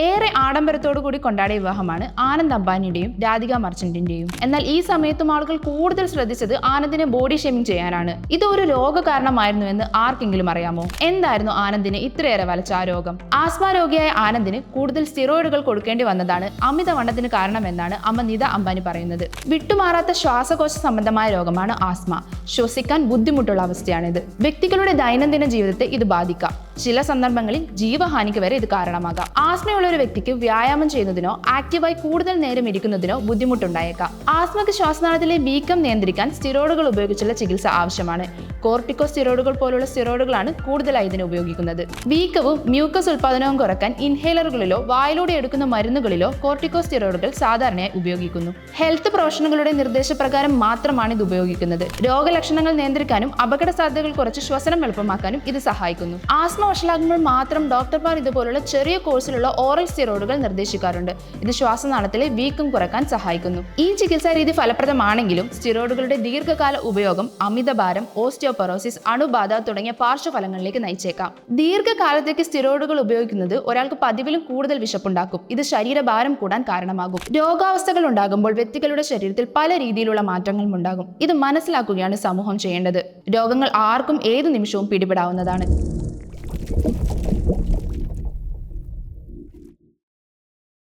ഏറെ ആഡംബരത്തോടു കൂടി കൊണ്ടാടിയ വിവാഹമാണ് ആനന്ദ് അംബാനിയുടെയും രാധിക മർച്ചന്റിന്റെയും. എന്നാൽ ഈ സമയത്തും ആളുകൾ കൂടുതൽ ശ്രദ്ധിച്ചത് ആനന്ദിനെ ബോഡി ഷേമിംഗ് ചെയ്യാനാണ്. ഇത് ഒരു രോഗ കാരണമായിരുന്നു എന്ന് ആർക്കെങ്കിലും അറിയാമോ? എന്തായിരുന്നു ആനന്ദിന് ഇത്രയേറെ വലച്ച ആ രോഗം? ആസ്മ രോഗിയായ ആനന്ദിന് കൂടുതൽ സ്റ്റിറോയിഡുകൾ കൊടുക്കേണ്ടി വന്നതാണ് അമിതവണ്ണത്തിന് കാരണമെന്നാണ് അമ്മ നിത അംബാനി പറയുന്നത്. വിട്ടുമാറാത്ത ശ്വാസകോശ സംബന്ധമായ രോഗമാണ് ആസ്മ. ശ്വസിക്കാൻ ബുദ്ധിമുട്ടുള്ള അവസ്ഥയാണിത്. വ്യക്തികളുടെ ദൈനംദിന ജീവിതത്തെ ഇത് ബാധിക്കാം. ചില സന്ദർഭങ്ങളിൽ ജീവഹാനിക്ക് വരെ ഇത് കാരണമാകാം. ആസ്മയുള്ള ഒരു വ്യക്തിക്ക് വ്യായാമം ചെയ്യുന്നതിനോ ആക്റ്റീവായി കൂടുതൽ നേരം ഇരിക്കുന്നതിനോ ബുദ്ധിമുട്ടുണ്ടായേക്കാം. ആസ്മക്ക് ശ്വാസനാളത്തിലെ വീക്കം നിയന്ത്രിക്കാൻ സ്റ്റിറോയിഡുകൾ ഉപയോഗിച്ചുള്ള ചികിത്സ ആവശ്യമാണ്. കോർട്ടിക്കോ സ്റ്റിറോയിഡുകൾ പോലുള്ള സ്റ്റിറോയിഡുകളാണ് കൂടുതലായി ഇതിന് ഉപയോഗിക്കുന്നത്. വീക്കവും മ്യൂക്കസ് ഉൽപാദനവും കുറയ്ക്കാൻ ഇൻഹേലറുകളിലോ വായിലൂടെ എടുക്കുന്ന മരുന്നുകളിലോ കോർട്ടിക്കോ സ്റ്റിറോയിഡുകൾ സാധാരണയായി ഉപയോഗിക്കുന്നു. ഹെൽത്ത് പ്രൊഫഷണലുകളുടെ നിർദ്ദേശപ്രകാരം മാത്രമാണ് ഇത് ഉപയോഗിക്കുന്നത്. രോഗലക്ഷണങ്ങൾ നിയന്ത്രിക്കാനും അപകട സാധ്യതകൾ കുറച്ച് ശ്വസനം എളുപ്പമാക്കാനും ഇത് സഹായിക്കുന്നു. ആസ്മ വഷളാകുമ്പോൾ മാത്രം ഡോക്ടർമാർ ഇതുപോലുള്ള ചെറിയ കോഴ്സിലുള്ള ഓറൽ സ്റ്റിറോയിഡുകൾ നിർദ്ദേശിക്കാറുണ്ട്. ഇത് ശ്വാസനാളത്തിലെ വീക്കം കുറയ്ക്കാൻ സഹായിക്കുന്നു. ഈ ചികിത്സാ രീതി ഫലപ്രദമാണെങ്കിലും സ്റ്റിറോയിഡുകളുടെ ദീർഘകാല ഉപയോഗം അമിതഭാരം ഓസ്റ്റിയോപൊറോസിസ് അണുബാധ തുടങ്ങിയ പാർശ്വഫലങ്ങളിലേക്ക് നയിച്ചേക്കാം. ദീർഘകാലത്തേക്ക് സ്റ്റിറോയിഡുകൾ ഉപയോഗിക്കുന്നത് ഒരാൾക്ക് പതിവിലും കൂടുതൽ വിശപ്പുണ്ടാക്കും. ഇത് ശരീരഭാരം കൂടാൻ കാരണമാകും. രോഗാവസ്ഥകൾ ഉണ്ടാകുമ്പോൾ വ്യക്തികളുടെ ശരീരത്തിൽ പല രീതിയിലുള്ള മാറ്റങ്ങളും ഉണ്ടാകും. ഇത് മനസ്സിലാക്കുകയാണ് സമൂഹം ചെയ്യേണ്ടത്. രോഗങ്ങൾ ആർക്കും ഏത് നിമിഷവും പിടിപെടാവുന്നതാണ്.